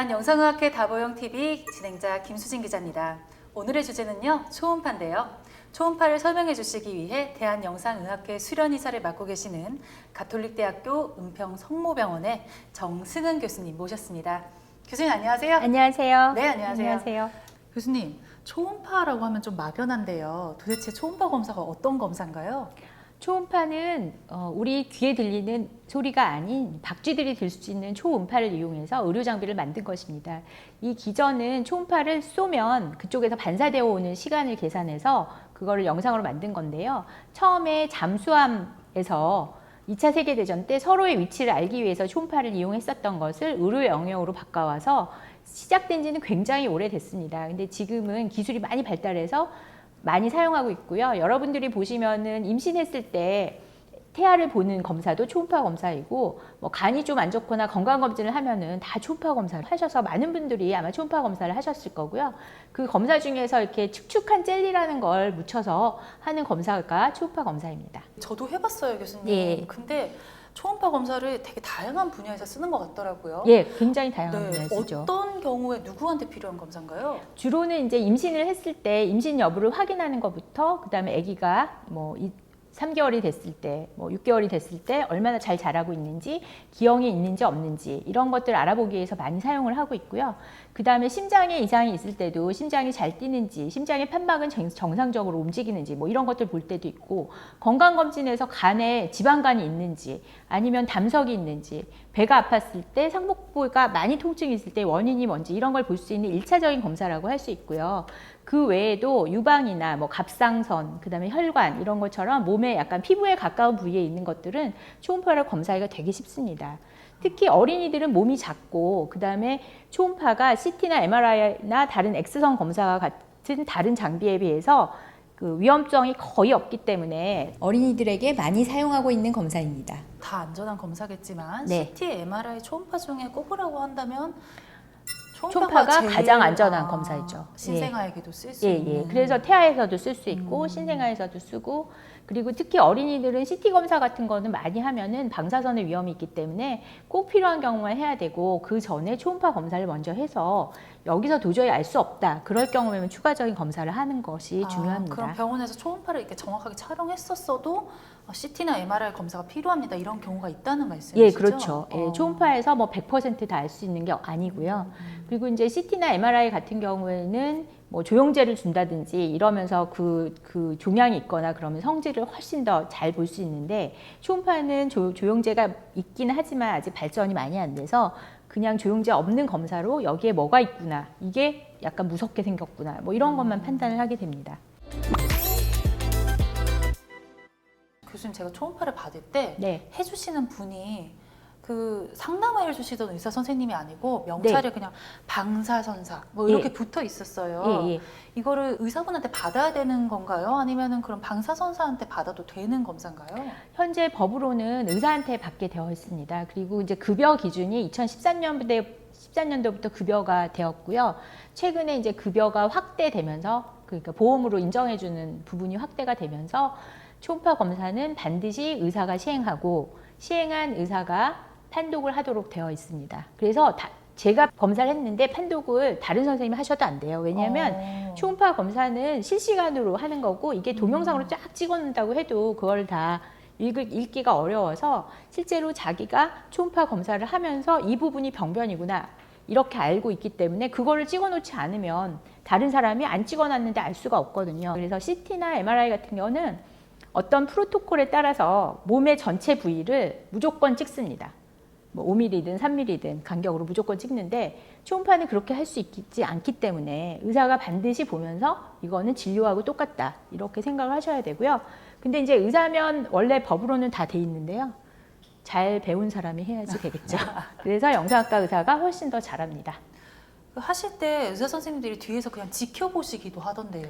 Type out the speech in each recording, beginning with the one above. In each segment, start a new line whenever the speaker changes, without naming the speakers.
대한 영상의학회 다보영 TV 진행자 김수진 기자입니다. 오늘의 주제는요 초음파인데요. 초음파를 설명해 주시기 위해 대한영상의학회 수련이사를 맡고 계시는 가톨릭대학교 은평 성모병원의 정승은 교수님 모셨습니다. 교수님 안녕하세요.
안녕하세요.
네, 안녕하세요.
안녕하세요.
교수님 초음파라고 하면 좀 막연한데요. 도대체 초음파 검사가 어떤 검사인가요?
초음파는 어, 우리 귀에 들리는 소리가 아닌 박쥐들이 들 수 있는 초음파를 이용해서 의료 장비를 만든 것입니다. 이 기전은 초음파를 쏘면 그쪽에서 반사되어 오는 시간을 계산해서 그거를 영상으로 만든 건데요. 처음에 잠수함에서 2차 세계대전 때 서로의 위치를 알기 위해서 초음파를 이용했었던 것을 의료 영역으로 바꿔와서 시작된 지는 굉장히 오래됐습니다. 근데 지금은 기술이 많이 발달해서 많이 사용하고 있고요. 여러분들이 보시면은 임신했을 때 태아를 보는 검사도 초음파 검사이고 뭐 간이 좀 안 좋거나 건강 검진을 하면은 다 초음파 검사를 하셔서 많은 분들이 아마 초음파 검사를 하셨을 거고요. 그 검사 중에서 이렇게 축축한 젤리라는 걸 묻혀서 하는 검사가 초음파 검사입니다.
저도 해봤어요, 교수님.
예.
근데 초음파 검사를 되게 다양한 분야에서 쓰는 것 같더라고요.
예, 굉장히 다양한
네,
분야시죠.
어떤 경우에 누구한테 필요한 검사인가요?
주로는 이제 임신을 했을 때 임신 여부를 확인하는 것부터 그다음에 아기가 뭐 이- 3개월이 됐을 때, 뭐 6개월이 됐을 때 얼마나 잘 자라고 있는지, 기형이 있는지 없는지 이런 것들 알아보기 위해서 많이 사용을 하고 있고요. 그 다음에 심장에 이상이 있을 때도 심장이 잘 뛰는지, 심장의 판막은 정- 정상적으로 움직이는지 뭐 이런 것들 볼 때도 있고 건강 검진에서 간에 지방간이 있는지 아니면 담석이 있는지 배가 아팠을 때 상복부가 많이 통증이 있을 때 원인이 뭔지 이런 걸 볼 수 있는 일차적인 검사라고 할 수 있고요. 그 외에도 유방이나 뭐 갑상선, 그다음에 혈관 이런 것처럼 몸에 약간 피부에 가까운 부위에 있는 것들은 초음파를 검사하기가 되게 쉽습니다. 특히 어린이들은 몸이 작고 그다음에 초음파가 CT나 MRI나 다른 엑스선 검사와 같은 다른 장비에 비해서 그 위험성이 거의 없기 때문에 어린이들에게 많이 사용하고 있는 검사입니다.
다 안전한 검사겠지만
네.
CT, MRI, 초음파 중에 꼽으라고 한다면
초음파가 가장 안전한 검사이죠.
신생아에게도 쓸수
예,
있는.
예. 그래서 태아에서도 쓸 수 있고
음.
신생아에서도 쓰고 그리고 특히 어린이들은 CT 검사 같은 거는 많이 하면은 방사선의 위험이 있기 때문에 꼭 필요한 경우만 해야 되고 그 전에 초음파 검사를 먼저 해서 여기서 도저히 알 수 없다. 그럴 경우에는 추가적인 검사를 하는 것이
아,
중요합니다.
그럼 병원에서 초음파를 이렇게 정확하게 촬영했었어도 CT나 MRI 검사가 필요합니다. 이런 경우가 있다는 말씀이시죠?
예, 그렇죠. 예,
어.
초음파에서 뭐 100%다 알 수 있는 게 아니고요. 그리고 이제 CT나 MRI 같은 경우에는 뭐 조영제를 준다든지 이러면서 그, 그 종양이 있거나 그러면 성질을 훨씬 더 잘 볼 수 있는데 초음파는 조, 조영제가 있기는 하지만 아직 발전이 많이 안 돼서 그냥 조영제 없는 검사로 여기에 뭐가 있구나 이게 약간 무섭게 생겼구나 뭐 이런 것만 판단을 하게 됩니다.
교수님 제가 초음파를 받을 때
네.
해주시는 분이 그 상담을 해주시던 의사 선생님이 아니고 명찰에 그냥 방사 선사 뭐 이렇게
예.
붙어 있었어요.
예, 예.
이거를 의사분한테 받아야 되는 건가요? 아니면은 그럼 방사 선사한테 받아도 되는 검사인가요?
현재 법으로는 의사한테 받게 되어 있습니다. 그리고 이제 급여 기준이 2013년부터 14년도부터 급여가 되었고요. 최근에 이제 급여가 확대되면서 그러니까 보험으로 인정해주는 부분이 확대가 되면서 초음파 검사는 반드시 의사가 시행하고 시행한 의사가 판독을 하도록 되어 있습니다. 그래서 다- 제가 검사를 했는데 판독을 다른 선생님이 하셔도 안 돼요. 왜냐하면
어.
초음파 검사는 실시간으로 하는 거고 이게 동영상으로 쫙 찍어놓는다고 해도 그걸 다 읽, 읽기가 어려워서 실제로 자기가 초음파 검사를 하면서 이 부분이 병변이구나 이렇게 알고 있기 때문에 그거를 찍어놓지 않으면 다른 사람이 안 찍어놨는데 알 수가 없거든요. 그래서 CT나 MRI 같은 경우는 어떤 프로토콜에 따라서 몸의 전체 부위를 무조건 찍습니다. 뭐 5mm든 3mm든 간격으로 무조건 찍는데 초음파는 그렇게 할 수 있지 않기 때문에 의사가 반드시 보면서 이거는 진료하고 똑같다 이렇게 생각을 하셔야 되고요. 근데 이제 의사면 원래 법으로는 다 돼 있는데요. 잘 배운 사람이 해야지 되겠죠. 그래서 영상학과 의사가 훨씬 더 잘합니다.
그 하실 때 의사 선생님들이 뒤에서 그냥 지켜보시기도 하던데요.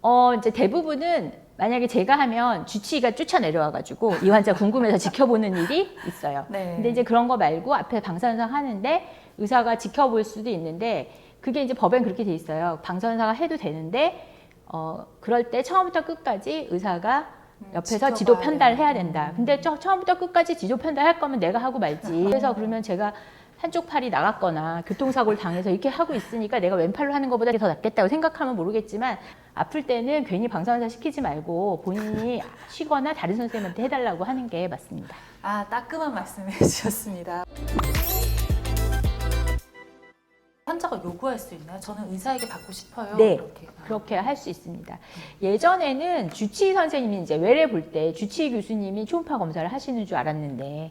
어, 이제 대부분은 만약에 제가 하면 주치의가 쫓아 내려와가지고 이 환자 궁금해서 지켜보는 일이 있어요.
네.
근데 이제 그런 거 말고 앞에 방사선상 하는데 의사가 지켜볼 수도 있는데 그게 이제 법엔 그렇게 돼 있어요. 방사선상을 해도 되는데 어, 그럴 때 처음부터 끝까지 의사가
음,
옆에서 지도 편달을 해야
되는.
된다. 근데 처, 처음부터 끝까지 지도 편달할 거면 내가 하고 말지. 그래서 그러면 제가 한쪽 팔이 나갔거나 교통사고를 당해서 이렇게 하고 있으니까 내가 왼팔로 하는 것보다 더 낫겠다고 생각하면 모르겠지만 아플 때는 괜히 방사선사 시키지 말고 본인이 쉬거나 다른 선생님한테 해달라고 하는 게 맞습니다.
아, 따끔한 말씀해 주셨습니다. 환자가 요구할 수 있나요? 저는 의사에게 받고 싶어요.
네.
이렇게.
그렇게 할 수 있습니다. 예전에는 주치의 선생님이 이제 외래 볼 때 주치의 교수님이 초음파 검사를 하시는 줄 알았는데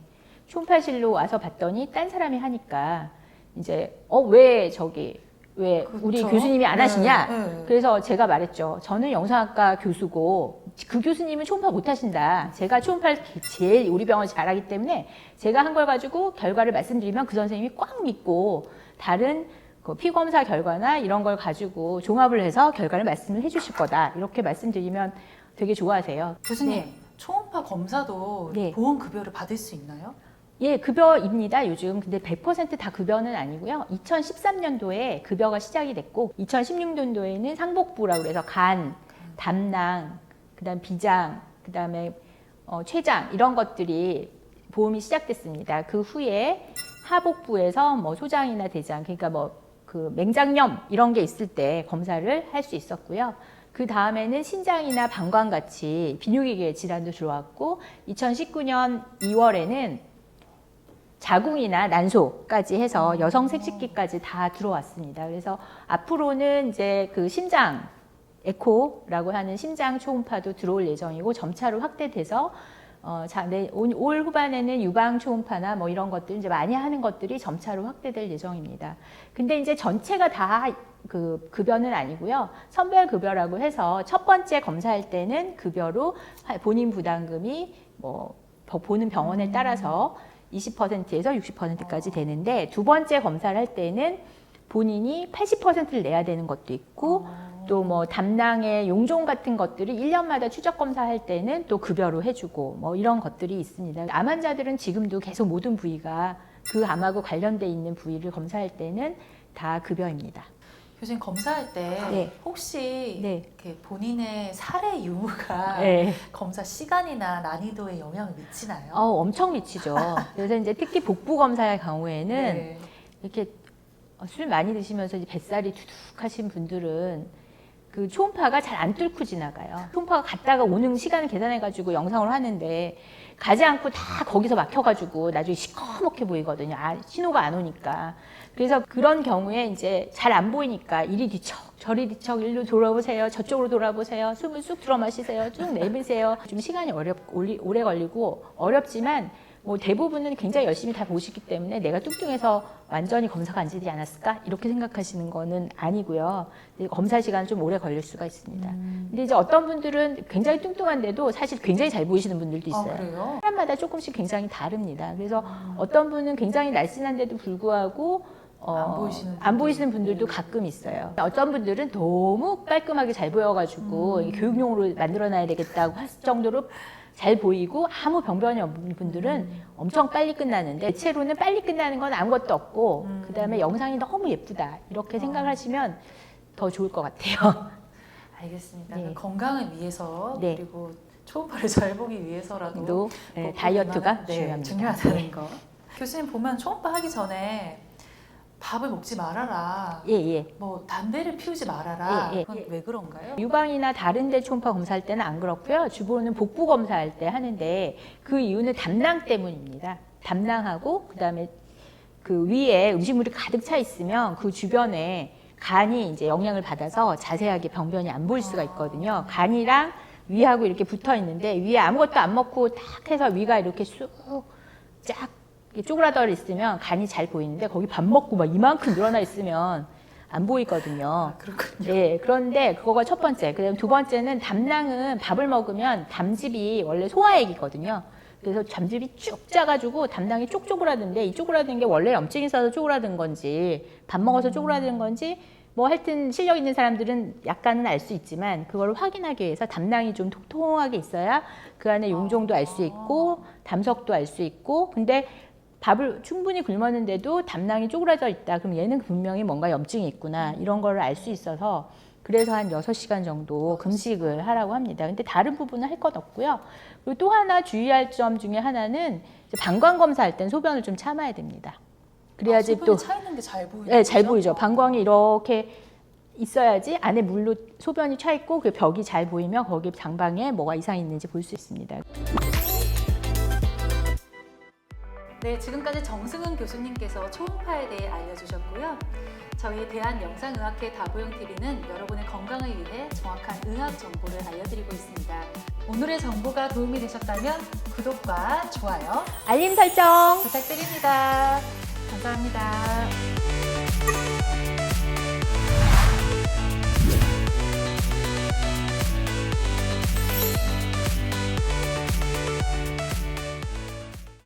초음파실로 와서 봤더니 딴 사람이 하니까 이제 어 왜 저기 왜 우리
그렇죠.
교수님이 안
네,
하시냐?
네.
그래서 제가 말했죠. 저는 영상학과 교수고 그 교수님은 초음파 못 하신다. 제가 초음파를 제일 우리 병원 잘하기 때문에 제가 한 걸 가지고 결과를 말씀드리면 그 선생님이 꽉 믿고 다른 그 피검사 결과나 이런 걸 가지고 종합을 해서 결과를 말씀을 해주실 거다. 이렇게 말씀드리면 되게 좋아하세요.
교수님,
네.
초음파 검사도
네.
보험 급여를 받을 수 있나요?
예, 급여입니다, 요즘. 근데 100%다 급여는 아니고요. 2013년도에 급여가 시작이 됐고, 2016년도에는 상복부라고 그래서 간, 담낭, 그 다음 비장, 그 다음에 어, 췌장, 이런 것들이 보험이 시작됐습니다. 그 후에 하복부에서 뭐 소장이나 대장, 그러니까 뭐 그 맹장염 이런 게 있을 때 검사를 할 수 있었고요. 그 다음에는 신장이나 방광 같이 비뇨기계 질환도 들어왔고, 2019년 2월에는 자궁이나 난소까지 해서 여성 색식기까지 다 들어왔습니다. 그래서 앞으로는 이제 그 심장 에코라고 하는 심장 초음파도 들어올 예정이고 점차로 확대돼서 어, 자, 내, 올, 올 후반에는 유방 초음파나 뭐 이런 것들 이제 많이 하는 것들이 점차로 확대될 예정입니다. 근데 이제 전체가 다 그 급여는 아니고요. 선별 급여라고 해서 첫 번째 검사할 때는 급여로 하- 본인 부담금이 뭐 버- 보는 병원에 따라서 20%에서 60%까지 되는데 두 번째 검사를 할 때는 본인이 80%를 내야 되는 것도 있고 또 뭐 담낭의 용종 같은 것들을 1년마다 추적 검사할 때는 또 급여로 해주고 뭐 이런 것들이 있습니다. 암 환자들은 지금도 계속 모든 부위가 그 암하고 관련돼 있는 부위를 검사할 때는 다 급여입니다.
교수님 검사할 때
네.
혹시
네.
이렇게 본인의 사례 유무가
네.
검사 시간이나 난이도에 영향을 미치나요?
어, 엄청 미치죠. 그래서 이제 특히 복부 검사의 경우에는
네.
이렇게 어, 술 많이 드시면서 이제 뱃살이 두둑하신 분들은 그 초음파가 잘 안 뚫고 지나가요. 초음파가 갔다가 오는 시간을 계산해가지고 영상을 하는데 가지 않고 다 거기서 막혀가지고 나중에 시커멓게 보이거든요. 아, 신호가 안 오니까. 그래서 그런 경우에 이제 잘 안 보이니까 이리 뒤척 저리 뒤척 일로 돌아보세요. 저쪽으로 돌아보세요. 숨을 쑥 들어 마시세요. 쭉 내비세요. 좀 시간이 어렵 오래 걸리고 어렵지만 뭐 대부분은 굉장히 열심히 다 보시기 때문에 내가 뚱뚱해서 완전히 검사가 안 되지 않았을까 이렇게 생각하시는 거는 아니고요. 검사 시간 좀 오래 걸릴 수가 있습니다. 근데 이제 어떤 분들은 굉장히 뚱뚱한데도 사실 굉장히 잘 보이시는 분들도
아,
있어요.
그래요?
사람마다 조금씩 굉장히 다릅니다. 그래서 어떤 분은 굉장히 날씬한데도 불구하고 어,
안 보이시는
안 보이시는 분들도 가끔 있어요. 어떤 분들은 너무 깔끔하게 잘 보여가지고 이게 교육용으로 만들어놔야 되겠다고 할 정도로 잘 보이고 아무 병변이 없는 분들은 엄청 빨리 끝나는데 대체로는 빨리 끝나는 건 아무것도 없고
음.
그다음에 영상이 너무 예쁘다 이렇게 생각하시면 더 좋을 것 같아요.
알겠습니다.
네.
건강을 위해서
네.
그리고 초음파를 잘 보기 위해서라도
또 네,
꼭
다이어트가
네,
중요합니다.
중요하다는
네.
거. 교수님 보면 초음파 하기 전에 밥을 먹지 말아라.
예, 예.
뭐 담배를 피우지 말아라.
예, 예.
그건 왜 그런가요?
유방이나 다른 데 초음파 검사할 때는 안 그렇고요. 주로는 복부 검사할 때 하는데 그 이유는 담낭 때문입니다. 담낭하고 그다음에 그 위에 음식물이 가득 차 있으면 그 주변에 간이 이제 영향을 받아서 자세하게 병변이 안 보일 수가 있거든요. 간이랑 위하고 이렇게 붙어 있는데 위에 아무것도 안 먹고 딱 해서 위가 이렇게 쑥 쫙 쪼그라들 있으면 간이 잘 보이는데 거기 밥 먹고 막 이만큼 늘어나 있으면 안 보이거든요.
아, 그렇군요.
네, 그런데 그거가 첫 번째. 그다음 두 번째는 담낭은 밥을 먹으면 담즙이 원래 소화액이거든요. 그래서 담즙이 쭉 짜가지고 담낭이 쪽 쪼그라든데 이 쪼그라든 게 원래 염증이 있어서 쪼그라든 건지 밥 먹어서 쪼그라든 건지 뭐 하여튼 실력 있는 사람들은 약간은 알 수 있지만 그걸 확인하기 위해서 담낭이 좀 통통하게 있어야 그 안에 용종도 알 수 있고 담석도 알 수 있고 근데 밥을 충분히 굶었는데도 담낭이 쪼그라져 있다. 그럼 얘는 분명히 뭔가 염증이 있구나. 이런 거를 알수 있어서 그래서 한 6시간 정도 금식을 하라고 합니다. 근데 다른 부분은 할 것 없고요. 그리고 또 하나 주의할 점 중에 하나는 방광 검사할 땐 소변을 좀 참아야 됩니다. 그래야지
아, 소변이 또차 있는 게 잘 보이죠.
네, 잘 보이죠. 방광이 이렇게 있어야지 안에 물로 소변이 차 있고 그 벽이 잘 보이면 거기 장방에 뭐가 이상이 있는지 볼 수 있습니다.
네, 지금까지 정승은 교수님께서 초음파에 대해 알려주셨고요. 저희 대한영상의학회 다보영 TV는 여러분의 건강을 위해 정확한 의학 정보를 알려드리고 있습니다. 오늘의 정보가 도움이 되셨다면 구독과 좋아요
알림 설정.
부탁드립니다. 감사합니다.